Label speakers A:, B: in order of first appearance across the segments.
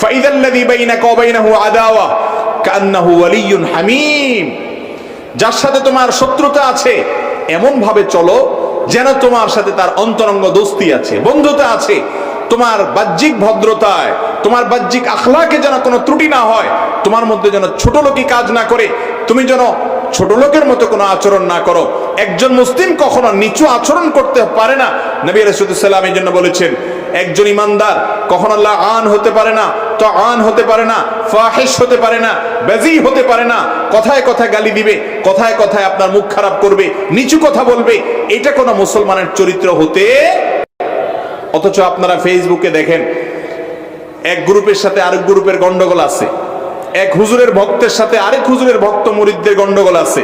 A: فإذا الذي بينك وبينه عداوة كأنه ولي حميم যার সাথে তোমার শত্রুতা আছে এমন ভাবে চলো যেন তোমার সাথে তার অন্তরঙ্গ দোস্তি আছে বন্ধুতা আছে তোমার বাহ্যিক ভদ্রতায় তোমার বাহ্যিক আখলাকে যেন কোনো ত্রুটি না হয় তোমার মধ্যে যেন ছোট লোকই কাজ না করে তুমি যেন ছোট লোকের মতো কোনো আচরণ না করো একজন মুসলিম কখনো নিচু আচরণ করতে পারে না নবী রসুলাম এই জন্য বলেছেন একজন ইমানদার কখনো আল্লাহ আন হতে পারে না, তো আন হতে পারে না, ফাহিশ হতে পারে না, বেজি হতে পারে না, কথায় কথায় গালি দিবে, কথায় কথায় আপনার মুখ খারাপ করবে, নিচু কথা বলবে, এটা কোনো মুসলমানের চরিত্র হতে অথচ আপনারা ফেসবুকে দেখেন, এক গ্রুপের সাথে আরেক গ্রুপের গন্ডগোল আছে, এক হুজুরের ভক্তের সাথে আরেক হুজুরের ভক্ত মুরিদদের গন্ডগোল আছে।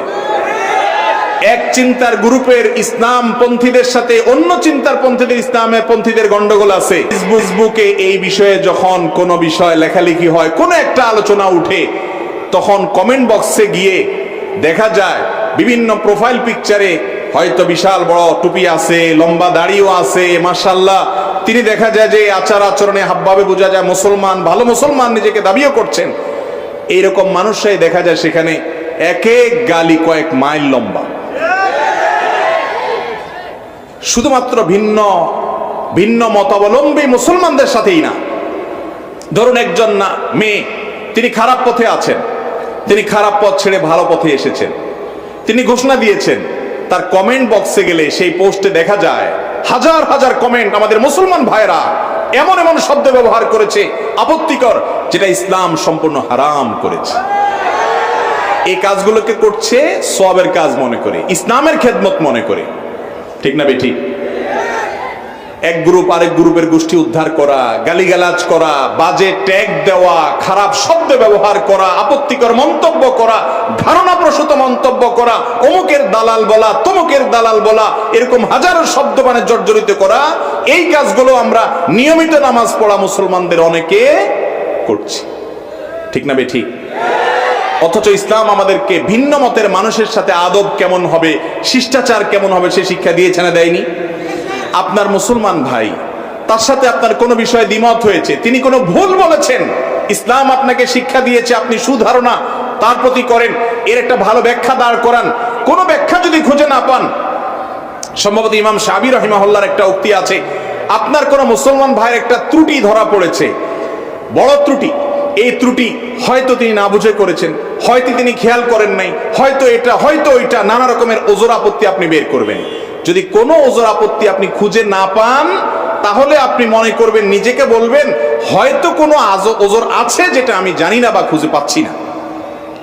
A: এক চিন্তার গ্রুপের ইসলাম পন্থীদের সাথে অন্য চিন্তার পন্থীদের ইসলামের পন্থীদের গন্ডগোল আছে। ফেসবুকে এই বিষয়ে যখন কোনো বিষয় লেখালেখি হয়, কোনো একটা আলোচনা উঠে, তখন কমেন্ট বক্সে গিয়ে দেখা যায়, বিভিন্ন প্রোফাইল পিকচারে হয়তো বিশাল বড় টুপি আছে, লম্বা দাড়িও আছে মাসাল্লাহ তিনি দেখা যায় যে আচার আচরণে হাবভাবে বোঝা যায়, মুসলমান, ভালো মুসলমান নিজেকে দাবিও করছেন। এইরকম মানুষরাই দেখা যায় সেখানে এক এক গালি কয়েক মাইল লম্বা। শুধুমাত্র ভিন্ন ভিন্ন মতাবলম্বী মুসলমানদের সাথেই না। ধরুন একজন না, মেয়ে, তিনি খারাপ পথে আছেন, তিনি খারাপ পথ ছেড়ে ভালো পথে এসেছেন, তিনি ঘোষণা দিয়েছেন, তার কমেন্ট বক্সে গেলে সেই পোস্টে দেখা যায়, হাজার হাজার কমেন্ট আমাদের মুসলমান ভাইরা এমন এমন শব্দ ব্যবহার করেছে, আপত্তিকর, যেটা ইসলাম সম্পূর্ণ হারাম করেছে। এই কাজগুলোকে করছে সবের কাজ মনে করে, ইসলামের খেদমত মনে করে। ঠিক না বেঠিক এক গ্রুপ আরেক গ্রুপের গোষ্ঠী উদ্ধার করা, গালিগালাজ করা, বাজে ট্যাগ দেওয়া, খারাপ শব্দ ব্যবহার করা, আপত্তিকর মন্তব্য করা ধারণা প্রসূত মন্তব্য করা, অমুকের দালাল বলা, তমুকের দালাল বলা, এরকম হাজারো শব্দ মানে জর্জরিত করা, এই কাজগুলো আমরা নিয়মিত নামাজ পড়া মুসলমানদের অনেকে করছি। ঠিক না বে ঠিক অথচ ইসলাম আমাদেরকে ভিন্ন মতের মানুষের সাথে আদব কেমন হবে, শিষ্টাচার কেমন হবে সে শিক্ষা দিয়েছে না দেয়নি? আপনার মুসলমান ভাই, তার সাথে আপনার কোনো বিষয়ে দ্বিমত হয়েছে, তিনি কোনো ভুল বলেছেন? ইসলাম আপনাকে শিক্ষা দিয়েছে, আপনি সুধারণা তার প্রতি করেন, এর একটা ভালো ব্যাখ্যা দাঁড় করান। কোনো ব্যাখ্যা যদি খুঁজে না পান, সম্ভবত ইমাম সাবির রহিমাহুল্লার একটা উক্তি আছে, আপনার কোনো মুসলমান ভাইয়ের একটা ত্রুটি ধরা পড়েছে, বড় ত্রুটি। এই ত্রুটি হয়তো তিনি না বুঝে করেছেন, হয়তো তিনি খেয়াল করেন নাই, হয়তো এটা, হয়তো ওইটা, নানা রকমের ওজোর আপত্তি আপনি বের করবেন। যদি কোনো ওজোর আপত্তি আপনি খুঁজে না পান, তাহলে আপনি মনে করবেন, নিজেকে বলবেন, হয়তো কোনো ওজোর আছে যেটা আমি জানি না বা খুঁজে পাচ্ছি না।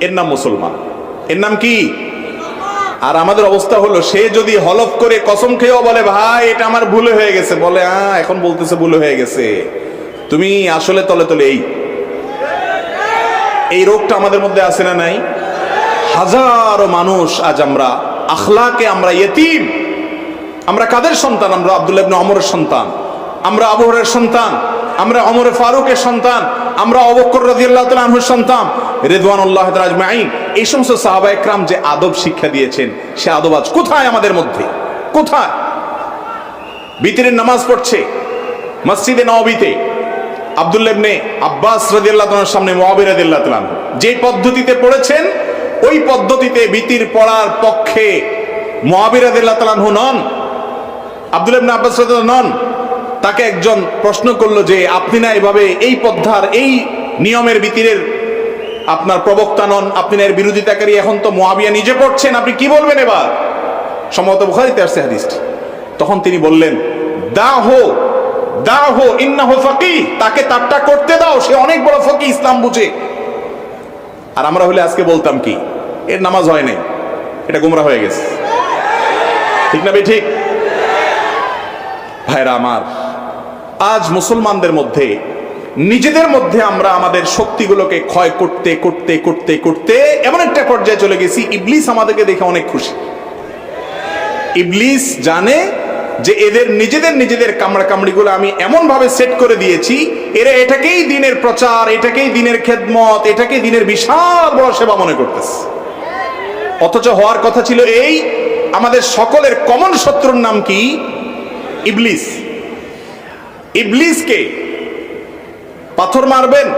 A: এর নাম মুসলমান। এর নাম কি? আর আমাদের অবস্থা হলো, সে যদি হলফ করে কসম খেয়েও বলে, ভাই, এটা আমার ভুলে হয়ে গেছে। বলে হ্যাঁ এখন বলতেছে ভুলে হয়ে গেছে। তুমি আসলে তলে তলে এই এই রোগটা আমাদের মধ্যে আছে না নাই? হাজারো মানুষ আজ আমরা আখলাকে, আমরা ইয়েতিম। আমরা কাদের সন্তান? আমরা আব্দুল্লাহ ইবনে অমরের সন্তান। আমরা আবহরের সন্তান। আমরা অমরে ফারুকের সন্তান। আমরা অবকর রাদিয়াল্লাহু তাআলা আনহুর সন্তান। রিদওয়ানুল্লাহ আজমাইন। এই সমস্ত সাহাবা একরাম যে আদব শিক্ষা দিয়েছেন, সে আদব আজ কোথায় আমাদের মধ্যে? কোথায়? বিতিরের নামাজ পড়ছে, মসজিদে নবীতে আব্দুল্লাহ ইবনে আব্বাস রাদিয়াল্লাহু তাআলার সামনে মুআবিয়া রাদিয়াল্লাহু তাআলা যে পদ্ধতিতে পড়েছেন, ওই পদ্ধতিতে বিতির পড়ার পক্ষে মুআবিয়া রাদিয়াল্লাহু তাআলা নন। আব্দুল ইবনে আব্বাস রাদিয়াল্লাহু নন। তাকে একজন প্রশ্ন করল যে, আপনি না এভাবে এই পদ্মার এই নিয়মের ভিতিরের আপনার প্রবক্তা নন, আপনি না এর বিরোধিতাকারী, এখন তো মুয়াবিয়া নিজে পড়ছেন, আপনি কি বলবেন এবার? সম্ভবত বুখারীতে আসছে হাদিসটি। তখন তিনি বললেন দা হো ফাকি তাকে তারটা করতে দাও, সে অনেক বড় ফকি ইসলাম বুঝে। আর আমরা হলে আজকে বলতাম কি, এর নামাজ হয় নাই, এটা গুমরা হয়ে গেছে। ঠিক না বে ঠিক ভাইরা আমার, আজ মুসলমানদের মধ্যে, নিজেদের মধ্যে আমরা আমাদের শক্তিগুলোকে ক্ষয় করতে করতে করতে করতে এমন একটা পর্যায়ে চলে গেছি, ইবলিস আমাদেরকে দেখে অনেক খুশি। ইবলিস জানে যে এদের নিজেদের নিজেদের কামড়া কামড়িগুলো আমি এমন ভাবে সেট করে দিয়েছি, এরা এটাকেই দিনের প্রচার, এটাকেই দিনের খেদমত, এটাকেই দিনের বিশাল বড় সেবা মনে করতেছে। অথচ হওয়ার কথা ছিল এই, আমাদের সকলের কমন শত্রুর নাম কি? ইবলিস। ইবলিসকে পাথর মারবেন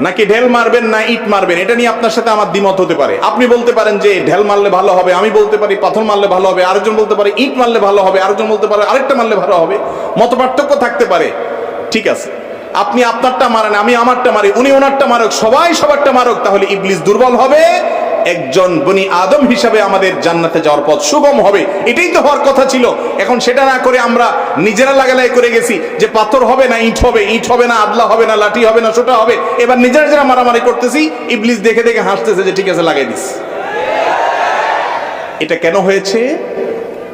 A: নাকি ঢেল মারবেন না ইট মারবেন? এটা নিয়ে আপনার সাথে আমার দ্বিমত হতে পারে। আপনি বলতে পারেন যে ঢেল মারলে ভালো হবে, আমি বলতে পারি পাথর মারলে ভালো হবে, আরেকজন বলতে পারে ইট মারলে ভালো হবে, আরেকজন বলতে পারে আরেকটা মারলে ভালো হবে। মত পার্থক্য থাকতে পারে। ঠিক আছে। আপনি আপনারটা মারেন, আমি আমারটা মারি, উনি ওনারটা মারক, সবাই সবারটা মারক, তাহলে ইবলিস দুর্বল হবে। একজন বনি আদম হিসাবে আমাদের জান্নাতে যাওয়ার পথ সুগম হবে। এটাই তো হওয়ার কথা ছিল। এখন সেটা না করে আমরা নিজেরা লাগালাই করে গেছি যে পাথর হবে না, ইট হবে ইট হবে না, আদলা হবে না, লাঠি হবে না সোটা হবে। এবার নিজেরা নিজেরা মারামারি করতেছি, ইবলিস দেখে দেখে হাসতেছে যে ঠিক আছে, লাগাই দিস। এটা কেন হয়েছে?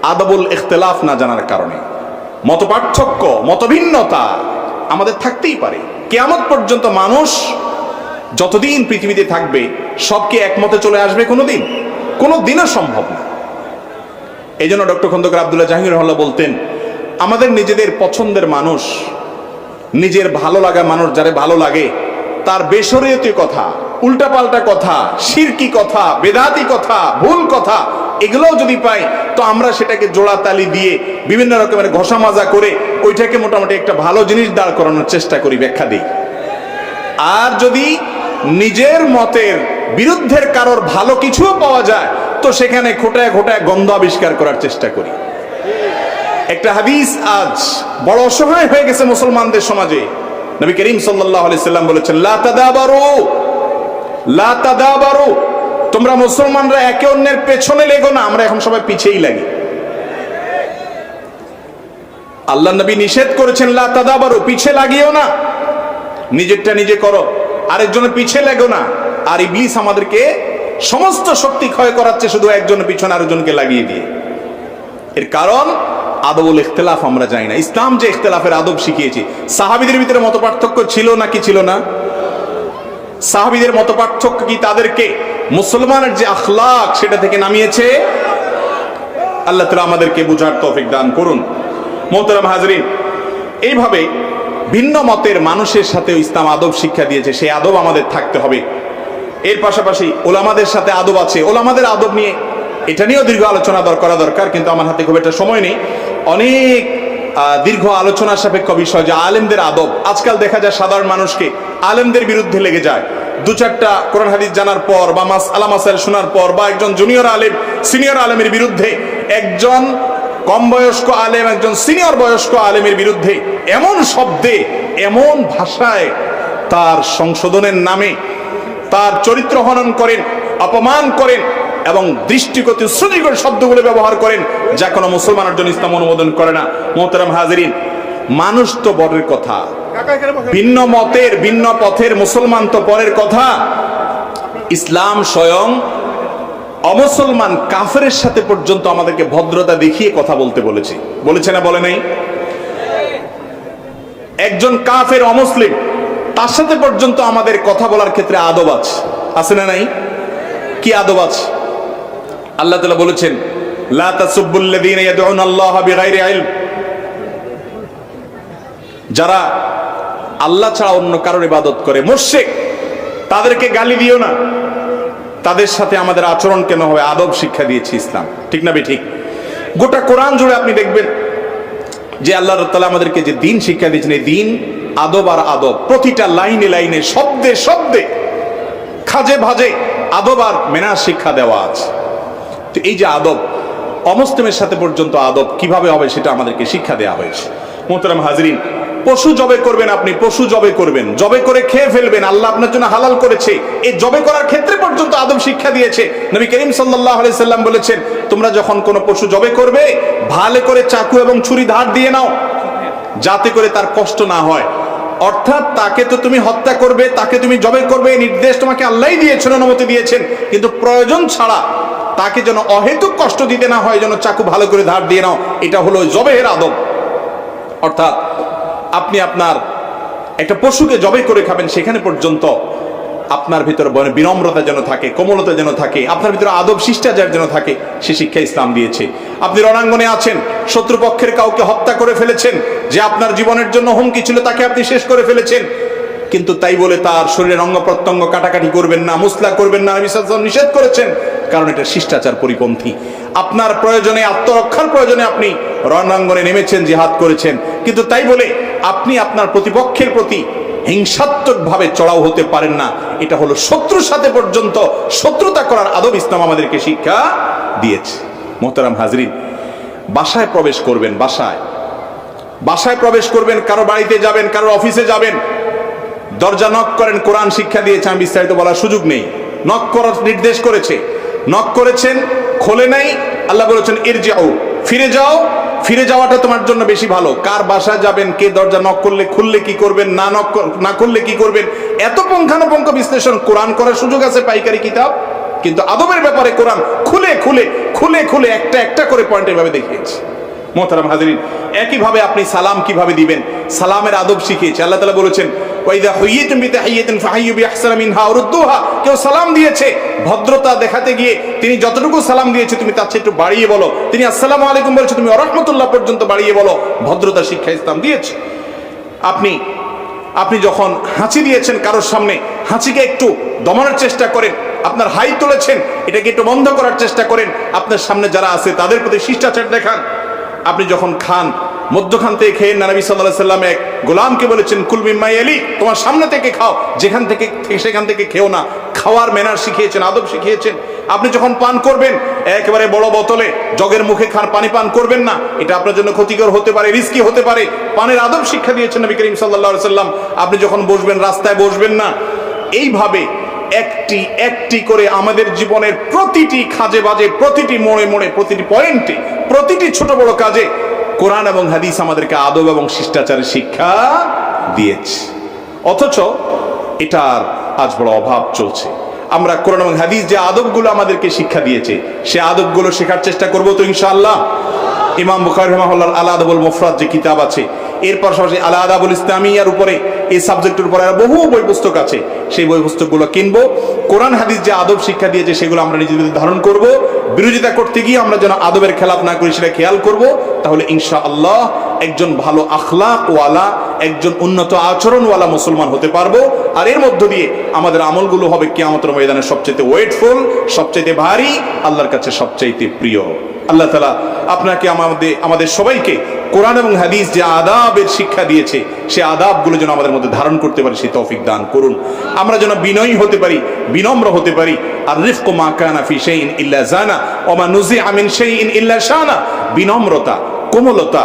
A: আদবুল ইখতলাফ না জানার কারণে। মত পার্থক্য মতভিন্নতা আমাদের থাকতেই পারে। কেয়ামত পর্যন্ত মানুষ যতদিন পৃথিবীতে থাকবে, সবকে একমতে চলে আসবে কোনোদিন। কোনো দিনও সম্ভব না। এই জন্য ডক্টর খন্দকার আবদুল্লাহ জাহাঙ্গীর রহল্লা বলতেন, আমাদের নিজেদের পছন্দের মানুষ, নিজের ভালো লাগা মানুষ যারে ভালো লাগে, তার বেসরীয়তীয় কথা, উল্টাপাল্টা কথা শিরকি কথা, বেদাতি কথা, ভুল কথা, এগুলোও যদি পাই, তো আমরা সেটাকে জোড়া তালি দিয়ে বিভিন্ন রকমের ঘষা মাজা করে ওইটাকে মোটামুটি একটা ভালো জিনিস দাঁড় করানোর চেষ্টা করি ব্যাখ্যা দিই। আর যদি নিজের মতের বিরুদ্ধের কারোর ভালো কিছুও পাওয়া যায়, তো সেখানে খোটায় খোটায় গন্ধ আবিষ্কার করার চেষ্টা করি। একটা হাদিস আজ বড় অসহায় হয়ে গেছে মুসলমানদের সমাজে। নবী করিম সাল্লাম বলেছেন তোমরা মুসলমানরা একে অন্যের পেছনে লেগো না, আমরা এখন সবাই পিছেই লাগি। আল্লাহ নবী নিষেধ করেছেন পিছে লাগিও না, নিজেরটা নিজে করো। আরেকজনের পিছে লেগো না। আর ইবলিস আমাদেরকে সমস্ত শক্তি ক্ষয় করাচ্ছে শুধু একজনের পিছনে আরেকজনকে লাগিয়ে দিয়ে। এর কারণ, আদবুল ইখতলাফ আমরা জানি না। ইসলাম যে ইখতলাফের আদব শিখিয়েছি। সাহাবিদের ভিতরে মত পার্থক্য ছিল না কি ছিল না? সাহাবিদের মত পার্থক্য কি তাদেরকে? মুসলমানের যে আখলাক সেটা থেকে নামিয়েছে? আল্লাহ তালা আমাদেরকে বুঝার তৌফিক দান করুন। মোহতারাম হাজরিন, এইভাবে ভিন্ন মতের মানুষের সাথে ইসলাম আদব শিক্ষা দিয়েছে, সেই আদব আমাদের থাকতে হবে। এর পাশাপাশি ওলামাদের সাথে আদব আছে। ওলামাদের আদব নিয়ে এটা নিয়েও দীর্ঘ আলোচনা করা দরকার, কিন্তু আমার হাতে খুব একটা সময় নেই। অনেক দীর্ঘ আলোচনা সাপেক্ষ বিষয় যে আলেমদের আদব। আজকাল দেখা যায় সাধারণ মানুষকে আলেমদের বিরুদ্ধে লেগে যায়। দু চারটা কোরআন হাদিস জানার পর বা মাস আলাম আসাইল শোনার পর বা একজন জুনিয়র আলেম, সিনিয়র আলেমের বিরুদ্ধে একজন কম বয়স্ক আলেম একজন সিনিয়র বয়স্ক আলেমের বিরুদ্ধে এমন শব্দে, এমন ভাষায় তার সংশোধনের নামে তার চরিত্র হনন করেন, অপমান করেন এবং দৃষ্টিগত শ্রুতিকর শব্দগুলো ব্যবহার করেন যা কোনো মুসলমানের জন্য ইসলাম অনুমোদন করে না। মোহতারাম হাজিরিন, মানুষ তো বরের কথা। ভিন্ন মতের, ভিন্ন পথের মুসলমান তো পরের কথা। ইসলাম স্বয়ং অমুসলমান কাফেরের সাথে পর্যন্ত আমাদেরকে ভদ্রতা দেখিয়ে কথা বলতে বলেছে। বলেছে না, বলে নাই? একজন কাফের অমুসলিম, তার সাথে পর্যন্ত আমাদের কথা বলার ক্ষেত্রে আদব আছে। আছে না নাই? কি আদব আছে? আল্লাহ তাআলা বলেছেন, লা তাসুব্বুল্লাযীনা ইয়াদউনা আল্লাহ বিগাইরি ইলম। যারা আল্লাহ ছাড়া অন্য কারোর ইবাদত করে, মুশরিক, তাদেরকে গালি দিও না। তাদের সাথে আমাদের আচরণ কেন হবে? আদব শিক্ষা দিয়েছে ইসলাম। ঠিক না ঠিক গোটা কোরআন জুড়ে আপনি দেখবেন যে আল্লাহ তাআলা আমাদেরকে যে দিন শিক্ষা দিয়েছেন, এই দিন আদব আর আদব, প্রতিটা লাইনে লাইনে, শব্দে শব্দে, খাজে ভাজে আদব আর মেনার শিক্ষা দেওয়া আছে। তো এই যে আদব, অমুসলিমের সাথে পর্যন্ত আদব কীভাবে হবে সেটা আমাদেরকে শিক্ষা দেওয়া হয়েছে। মোহতারাম হাজরিন পশু জবে করবেন আপনি, পশু জবে করবেন। জবে করে খেয়ে ফেলবেন। আল্লাহ আপনার জন্য হালাল করেছে। এই জবে করার ক্ষেত্রে পর্যন্ত আদম শিক্ষা দিয়েছে। নবী করিম আলাইহি সাল্লাম বলেছেন, তোমরা যখন কোনো পশু জবে করবে, ভালো করে চাকু এবং ছুরি ধার দিয়ে নাও, যাতে করে তার কষ্ট না হয়। অর্থাৎ তাকে তো তুমি হত্যা করবে, তাকে তুমি জবে করবে নির্দেশ তোমাকে আল্লাহই দিয়েছেন, অনুমতি দিয়েছেন। কিন্তু প্রয়োজন ছাড়া তাকে যেন অহেতুক কষ্ট দিতে না হয়, যেন চাকু ভালো করে ধার দিয়ে নাও। এটা হলো জবেহের আদব। অর্থাৎ আপনি আপনার একটা পশুকে জবাই করে খাবেন সেখানে পর্যন্ত আপনার ভিতরে বনে বিনম্রতা যেন থাকে, কোমলতা যেন থাকে, আপনার ভিতরে আদব শিষ্টাচার যেন থাকে, সে শিক্ষা ইসলাম দিয়েছে। আপনি রণাঙ্গনে আছেন, শত্রুপক্ষের কাউকে হত্যা করে ফেলেছেন, যে আপনার জীবনের জন্য হুমকি ছিল তাকে আপনি শেষ করে ফেলেছেন। কিন্তু তাই বলে তার শরীরের অঙ্গ প্রত্যঙ্গ কাটাকাটি করবেন না, মুসলা করবেন না ওয়াসাল্লাম নিষেধ করেছেন, কারণ এটা শিষ্টাচার পরিপন্থী। আপনার প্রয়োজনে, আত্মরক্ষার প্রয়োজনে আপনি রণাঙ্গনে নেমেছেন, জিহাদ করেছেন। কিন্তু তাই বলে আপনি আপনার প্রতিপক্ষের প্রতি হিংসাত্মকভাবে চড়াও হতে পারেন না। এটা হলো শত্রুর সাথে পর্যন্ত শত্রুতা করার আদব ইসলাম আমাদেরকে শিক্ষা দিয়েছে। মোহতারাম হাজরিন, বাসায় প্রবেশ করবেন, বাসায়। বাসায় প্রবেশ করবেন, কারও বাড়িতে যাবেন, কারও অফিসে যাবেন। দরজা নক করেন, কোরআন শিক্ষা দিয়েছে, আমি বিস্তারিত বলার সুযোগ নেই। নক করার নির্দেশ করেছে। নক করেছেন, খোলে নাই, আল্লাহ বলেছেন এর যাও ফিরে যাও। ফিরে যাওয়াটা তোমার জন্য বেশি ভালো। কার বাসায় যাবেন, কে দরজা নক করলে, খুললে কি করবেন, না নক না করলে কি করবেন? এত পুঙ্খানুপুঙ্খ বিশ্লেষণ, কোরআন করার সুযোগ আছে, পাইকারি কিতাব? কিন্তু আদবের ব্যাপারে কোরআন খুলে খুলে খুলে খুলে একটা একটা করে পয়েন্ট এভাবে দেখিয়েছে। মোহতারাম হাজরিন, একইভাবে আপনি সালাম কীভাবে দিবেন? সালামের আদব শিখিয়েছে। আল্লাহ তালা বলেছেন, ওয়াইদা হুইয়িতুম বিতাহিয়াতিন ফাহাইয়ু বিআহসানা মিনহা আও রুদ্দুহা। কেউ সালাম দিয়েছে, ভদ্রতা দেখাতে গিয়ে তিনি যতটুকু সালাম দিয়েছে তুমি তার চেয়ে একটু বাড়িয়ে বলো। তিনি আসসালামু আলাইকুম বলেছে তুমি রহমতুল্লাহ পর্যন্ত বাড়িয়ে বলো। ভদ্রতা শিক্ষা ইসলাম দিয়েছে। আপনি আপনি যখন হাঁচি দিয়েছেন কারোর সামনে, হাঁচিকে একটু দমানোর চেষ্টা করেন, আপনার হাই তুলেছেন, এটাকে একটু বন্ধ করার চেষ্টা করেন, আপনার সামনে যারা আছে তাদের প্রতি শিষ্টাচার দেখান। আপনি যখন খান, মধ্যখান থেকে খেয়ে নানবী সাল্লাহ সাল্লাম এক গোলামকে বলেছেন কুলমিম্মাই আলী, তোমার সামনে থেকে খাও। যেখান থেকে সেখান থেকে খেও না। খাওয়ার ম্যানার শিখিয়েছেন, আদব শিখিয়েছেন। আপনি যখন পান করবেন, একেবারে বড় বোতলে জগের মুখে খান, পানি পান করবেন না। এটা আপনার জন্য ক্ষতিকর হতে পারে রিস্কি হতে পারে। পানের আদব শিক্ষা দিয়েছেন নবী করিম সাল্লাহ সাল্লাম। আপনি যখন বসবেন, রাস্তায় বসবেন না, এইভাবে একটি একটি করে আমাদের জীবনের প্রতিটি খাজে বাজে, প্রতিটি মোড়ে মোড়ে, প্রতিটি পয়েন্টে প্রতিটি ছোট বড় কাজে কোরআন এবং হাদিস আমাদেরকে আদব এবং শিষ্টাচারের শিক্ষা দিয়েছে। অথচ এটার আজ বড় অভাব চলছে। আমরা কোরআন এবং হাদিস যে আদবগুলো আমাদেরকে শিক্ষা দিয়েছে, সে আদবগুলো শেখার চেষ্টা করব তো ইনশাআল্লাহ। ইমাম বুখারি রহমাহুল্লাহ আলা আদাবুল মুফরাদ যে কিতাব আছে, এর পাশাপাশি আলা আদাবুল ইসলামিয়ার উপরে, এই সাবজেক্টের উপরে বহু বই পুস্তক আছে। সেই বই পুস্তকগুলো কিনবো। কোরআন হাদিস যে আদব শিক্ষা দিয়েছে, সেগুলো আমরা নিজেদের ধারণ করব। বিরোধিতা করতে গিয়ে আমরা যেন আদবের খেলাপ না করি সেটা খেয়াল করব। তাহলে ইনশা আল্লাহ একজন ভালো আখলাওয়ালা একজন উন্নত আচরণওয়ালা মুসলমান হতে পারব। আর এর মধ্য দিয়ে আমাদের আমলগুলো হবে কিয়ামতের ময়দানে সবচেয়ে ওয়েটফুল সবচেয়ে ভারী, আল্লাহর কাছে সবচাইতে প্রিয়। আল্লাহ তালা আপনাকে, আমাদের আমাদের সবাইকে কোরআন এবং হাদিস যে আদাবের শিক্ষা দিয়েছে, সে আদাবগুলো যেন আমাদের মধ্যে ধারণ করতে পারি সেই তৌফিক দান করুন। আমরা যেন বিনয়ী হতে পারি, বিনম্র হতে পারি। আর রিফকো মা কানা ফি শাইইন ইল্লা জানা, ওয়া মা নুজি আমিন শাইইন ইল্লা শানা। বিনম্রতা, কোমলতা,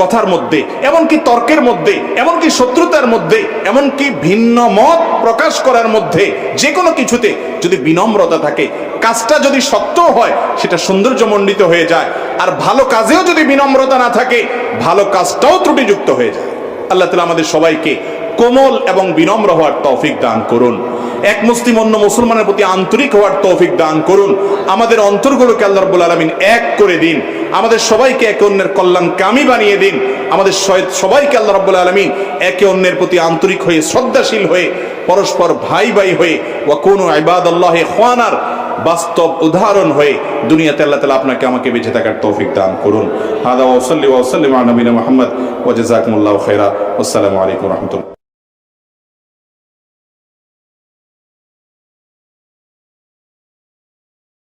A: কথার মধ্যে, এমনকি তর্কের মধ্যে, এমনকি শত্রুতার মধ্যে, এমনকি ভিন্ন মত প্রকাশ করার মধ্যে যে কোনো কিছুতে যদি বিনম্রতা থাকে কাজটা যদি সত্য হয়, সেটা সৌন্দর্যমণ্ডিত হয়ে যায়। আর ভালো কাজেও যদি বিনম্রতা না থাকে, ভালো কাজটাও ত্রুটিযুক্ত হয়ে যায়। আল্লাহ তালা আমাদের সবাইকে কোমল এবং বিনম্র হওয়ার তৌফিক দান করুন। এক মুসলিম অন্য মুসলমানের প্রতি আন্তরিক হওয়ার তৌফিক দান করুন। আমাদের অন্তরগুলোকে আল্লাহ রব্বুল আলমিন এক করে দিন। আমাদের সবাইকে একে অন্যের কল্যাণ কামি বানিয়ে দিন। আমাদের সবাইকে আল্লাহ রব্বুল আলমিন একে অন্যের প্রতি আন্তরিক হয়ে, শ্রদ্ধাশীল হয়ে, পরস্পর ভাই ভাই হয়ে, ওয়া কোনো আইবাদ আল্লাহ খোয়ানার বাস্তব উদাহরণ হয়ে দুনিয়াতে আল্লাহ তালা আপনাকে আমাকে বেঁচে থাকার তৌফিক দান করুন। হাদা ওসল্লি ওসল্লিম নবীন মোহাম্মদ ওজাজাকুমুল্লাহ খেরা আসসালামু আলাইকুম রহমতুল্লাহ।